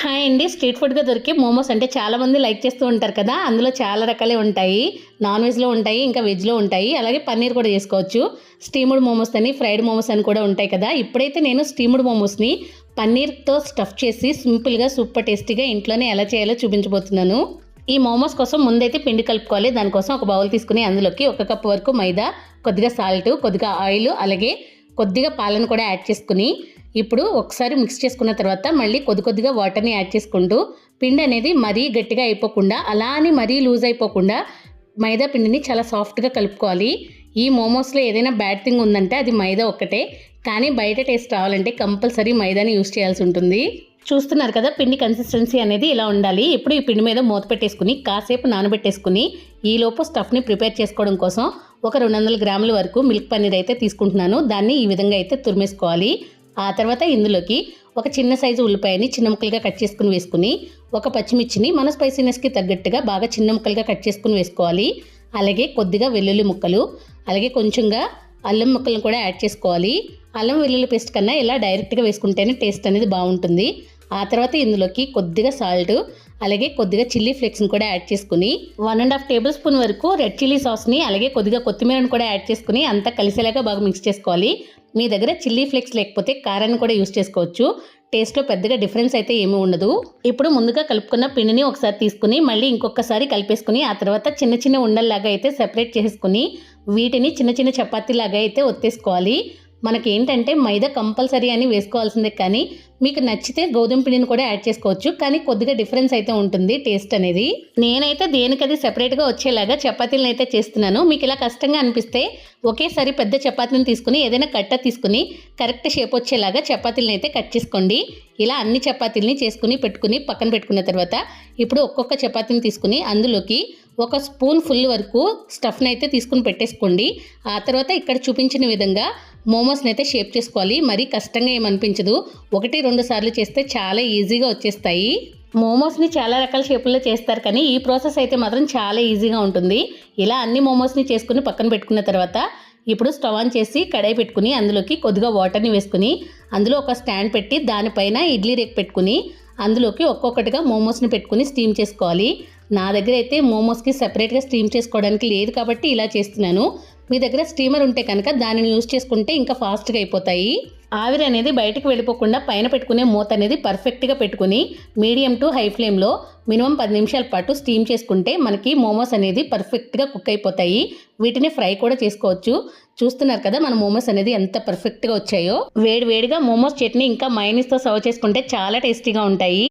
Hi అండి. Street ఫుడ్గా దొరికే మోమోస్ అంటే చాలామంది లైక్ చేస్తూ ఉంటారు కదా. అందులో చాలా రకాలే ఉంటాయి. నాన్ వెజ్లో ఉంటాయి ఇంకా వెజ్లో ఉంటాయి. అలాగే పన్నీర్ కూడా చేసుకోవచ్చు. స్టీముడ్ మోమోస్ అని ఫ్రైడ్ మోమోస్ అని కూడా ఉంటాయి కదా. ఇప్పుడైతే నేను స్టీముడ్ మోమోస్ని పన్నీర్తో స్టఫ్ చేసి సింపుల్గా సూపర్ టేస్టీగా ఇంట్లోనే ఎలా చేయాలో చూపించబోతున్నాను. ఈ మోమోస్ కోసం ముందైతే పిండి కలుపుకోవాలి. దానికోసం ఒక బౌల్ తీసుకుని అందులోకి ఒక కప్పు వరకు మైదా కొద్దిగా సాల్ట్ కొద్దిగా ఆయిల్ అలాగే కొద్దిగా పాలను కూడా యాడ్ చేసుకుని ఇప్పుడు ఒకసారి మిక్స్ చేసుకున్న తర్వాత మళ్ళీ కొద్ది కొద్దిగా వాటర్ని యాడ్ చేసుకుంటూ పిండి అనేది మరీ గట్టిగా అయిపోకుండా అలా అని మరీ లూజ్ అయిపోకుండా మైదా పిండిని చాలా సాఫ్ట్గా కలుపుకోవాలి. ఈ మోమోస్లో ఏదైనా బ్యాడ్ థింగ్ ఉందంటే అది మైదా ఒక్కటే. కానీ బయట టేస్ట్ రావాలంటే కంపల్సరీ మైదాని యూస్ చేయాల్సి ఉంటుంది. చూస్తున్నారు కదా పిండి కన్సిస్టెన్సీ అనేది ఇలా ఉండాలి. ఇప్పుడు ఈ పిండి మీద మూత పెట్టేసుకుని కాసేపు నానబెట్టేసుకుని ఈలోపు స్టఫ్ని ప్రిపేర్ చేసుకోవడం కోసం ఒక రెండు వందల గ్రాముల వరకు మిల్క్ పన్నీర్ అయితే తీసుకుంటున్నాను. దాన్ని ఈ విధంగా అయితే తురిమేసుకోవాలి. ఆ తర్వాత ఇందులోకి ఒక చిన్న సైజు ఉల్లిపాయని చిన్న ముక్కలుగా కట్ చేసుకుని వేసుకుని ఒక పచ్చిమిర్చిని మన స్పైసీనెస్కి తగ్గట్టుగా బాగా చిన్న ముక్కలుగా కట్ చేసుకుని వేసుకోవాలి. అలాగే కొద్దిగా వెల్లుల్లి ముక్కలు అలాగే కొంచెంగా అల్లం ముక్కలను కూడా యాడ్ చేసుకోవాలి. అల్లం వెల్లుల్లి పేస్ట్ కన్నా ఇలా డైరెక్ట్గా వేసుకుంటేనే టేస్ట్ అనేది బాగుంటుంది. ఆ తర్వాత ఇందులోకి కొద్దిగా సాల్ట్ అలాగే కొద్దిగా చిల్లీ ఫ్లేక్స్ని కూడా యాడ్ చేసుకుని one and half tablespoon వరకు రెడ్ చిల్లీ సాస్ని అలాగే కొద్దిగా కొత్తిమీరను కూడా యాడ్ చేసుకుని అంతా కలిసేలాగా బాగా మిక్స్ చేసుకోవాలి. మీ దగ్గర చిల్లీ ఫ్లేక్స్ లేకపోతే కారాన్ని కూడా యూస్ చేసుకోవచ్చు. టేస్ట్లో పెద్దగా డిఫరెన్స్ అయితే ఏమీ ఉండదు. ఇప్పుడు ముందుగా కలుపుకున్న పిండిని ఒకసారి తీసుకుని మళ్ళీ ఇంకొకసారి కలిపేసుకుని ఆ తర్వాత చిన్న చిన్న ఉండల్లాగా అయితే సెపరేట్ చేసుకుని వీటిని చిన్న చిన్న చపాతీలాగా అయితే ఒత్తేసుకోవాలి. మనకి ఏంటంటే మైదా కంపల్సరీ అని వేసుకోవాల్సిందే కానీ మీకు నచ్చితే గోధుమ పిండిని కూడా యాడ్ చేసుకోవచ్చు కానీ కొద్దిగా డిఫరెన్స్ అయితే ఉంటుంది టేస్ట్ అనేది. నేనైతే దేనికది సెపరేట్గా వచ్చేలాగా చపాతీలను అయితే చేస్తున్నాను. మీకు ఇలా కష్టంగా అనిపిస్తే ఒకేసారి పెద్ద చపాతీని తీసుకుని ఏదైనా కట్ట తీసుకుని కరెక్ట్ షేప్ వచ్చేలాగా చపాతీలను అయితే కట్ చేసుకోండి. ఇలా అన్ని చపాతీలని చేసుకుని పెట్టుకుని పక్కన పెట్టుకున్న తర్వాత ఇప్పుడు ఒక్కొక్క చపాతీని తీసుకుని అందులోకి ఒక స్పూన్ ఫుల్ వరకు స్టఫ్ని అయితే తీసుకుని పెట్టేసుకోండి. ఆ తర్వాత ఇక్కడ చూపించిన విధంగా మోమోస్ని అయితే షేప్ చేసుకోవాలి. మరీ కష్టంగా ఏమనిపించదు ఒకటి రెండు సార్లు చేస్తే చాలా ఈజీగా వచ్చేస్తాయి. మోమోస్ని చాలా రకాల షేపుల్లో చేస్తారు కానీ ఈ ప్రాసెస్ అయితే మాత్రం చాలా ఈజీగా ఉంటుంది. ఇలా అన్ని మోమోస్ని చేసుకుని పక్కన పెట్టుకున్న తర్వాత ఇప్పుడు స్టవ్ ఆన్ చేసి కడాయి పెట్టుకుని అందులోకి కొద్దిగా వాటర్ని వేసుకుని అందులో ఒక స్టాండ్ పెట్టి దానిపైన ఇడ్లీ రేక్ పెట్టుకుని అందులోకి ఒక్కొక్కటిగా మోమోస్ని పెట్టుకుని స్టీమ్ చేసుకోవాలి. నా దగ్గర అయితే మోమోస్కి సెపరేట్గా స్టీమ్ చేసుకోవడానికి లేదు కాబట్టి ఇలా చేస్తున్నాను. మీ దగ్గర స్టీమర్ ఉంటే కనుక దానిని యూస్ చేసుకుంటే ఇంకా ఫాస్ట్గా అయిపోతాయి. ఆవిరి అనేది బయటకు వెళ్ళిపోకుండా పైన పెట్టుకునే మూత అనేది పర్ఫెక్ట్గా పెట్టుకుని మీడియం టు హై ఫ్లేమ్లో మినిమం పది నిమిషాల పాటు స్టీమ్ చేసుకుంటే మనకి మోమోస్ అనేది పర్ఫెక్ట్గా కుక్ అయిపోతాయి. వీటిని ఫ్రై కూడా చేసుకోవచ్చు. చూస్తున్నారు కదా మన మోమోస్ అనేది ఎంత పర్ఫెక్ట్గా వచ్చాయో. వేడి వేడిగా మోమోస్ చట్నీ ఇంకా మైనీస్తో సర్వ్ చేసుకుంటే చాలా టేస్టీగా ఉంటాయి.